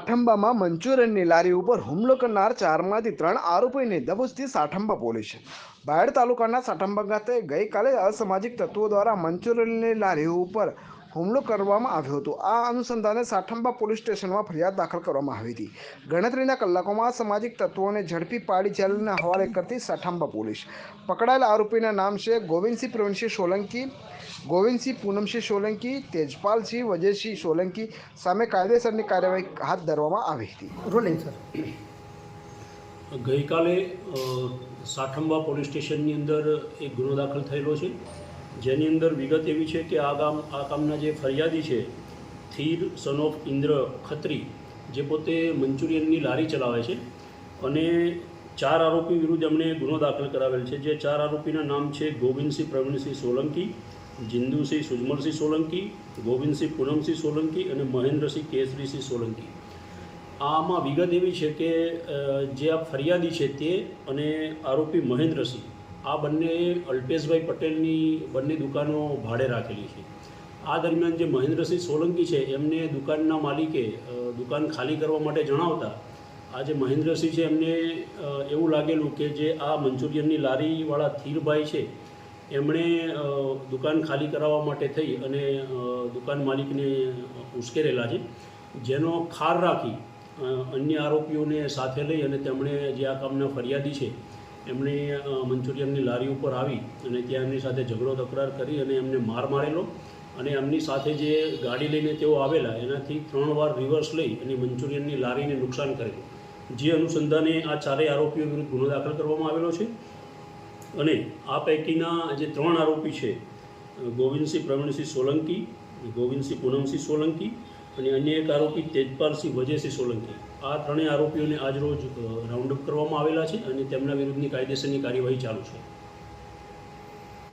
સાઠંબામાં મંચુરિયનની લારી ઉપર હુમલો કરનાર ચારમાંથી ત્રણ આરોપીને દબોચતી સાઠંબા પોલીસે. બાયડ તાલુકાના સાઠંબા ખાતે ગઈકાલે અસામાજિક તત્વો દ્વારા મંચુરિયનની લારી ઉપર હુમલો કરવામાં આવ્યો હતો. આ અનુસંધાને સાઠંબા પોલીસ સ્ટેશનમાં ફરિયાદ દાખલ કરવામાં આવી હતી. ગણતરીના કલાકોમાં સામાજિક તત્વોને ઝડપી પાડી જેલના હવાલે કરતી સાઠંબા પોલીસ. પકડાયેલા આરોપીના નામ છે ગોવિંદસિંહ પ્રવીણસિંહ સોલંકી ગોવિંદસિંહ પૂનમસિંહ સોલંકી તેજપાલસિંહ વજયસિંહ સોલંકી સામે કાયદેસરની કાર્યવાહી હાથ ધરવામાં આવી હતી. Rolling sir. ગઈકાલે સાઠંબા પોલીસ સ્ટેશનની અંદર એક ગુનો દાખલ થયેલો છે. જેની અંદર વિગત એવી છે કે આ ગામ આ ગામના જે ફરિયાદી છે, થીર સન ઓફ ઇન્દ્ર ખત્રી, જે પોતે મંચુરિયનની લારી ચલાવે છે અને ચાર આરોપી વિરુદ્ધ એમણે ગુનો દાખલ કરાવેલ છે. જે ચાર આરોપીના નામ છે ગોવિંદસિંહ, પ્રવીણસિંહ સોલંકી, જિંદુસિંહ સુજમલસિંહ સોલંકી, ગોવિંદસિંહ પૂનમસિંહ સોલંકી અને મહેન્દ્રસિંહ કેસરીસિંહ સોલંકી. આમાં વિગત એવી છે કે જે આ ફરિયાદી છે તે અને આરોપી મહેન્દ્રસિંહ આ બંને અલ્પેશભાઈ પટેલની બંને દુકાનો ભાડે રાખેલી છે. આ દરમિયાન જે મહેન્દ્રસિંહ સોલંકી છે, એમને દુકાનના માલિકે દુકાન ખાલી કરવા માટે જણાવતા આ જે મહેન્દ્રસિંહ છે, એમને એવું લાગેલું કે જે આ મંચુરિયનની લારીવાળા ધીરભાઈ છે, એમણે દુકાન ખાલી કરાવવા માટે થઈ અને દુકાન માલિકને ઉશ્કેરેલા છે. જેનો ખાર રાખી અન્ય આરોપીઓને સાથે લઈ અને તેમણે જે આ કામના ફરિયાદી છે એમણે મંચુરિયનની લારી ઉપર આવી અને ત્યાં એમની સાથે ઝઘડો તકરાર કરી અને એમને માર મારેલો. અને એમની સાથે જે ગાડી લઈને તેઓ આવેલા, એનાથી ત્રણ વાર રિવર્સ લઈ અને મંચુરિયનની લારીને નુકસાન કરેલું જે અનુસંધાને આ ચારેય આરોપીઓ વિરુદ્ધ ગુનો દાખલ કરવામાં આવેલો છે. અને આ પૈકીના જે ત્રણ આરોપી છે ગોવિંદસિંહ પ્રવીણસિંહ સોલંકી, ગોવિંદસિંહ પૂનમસિંહ સોલંકી અને અન્ય એક આરોપી તેજપાલસિંહ વજયસિંહ સોલંકી. આ ત્રણેય આરોપીઓને આજરોજ રાઉન્ડઅપ કરવામાં આવેલા છે અને તેમના વિરુદ્ધની કાયદેસરની કાર્યવાહી ચાલુ છે.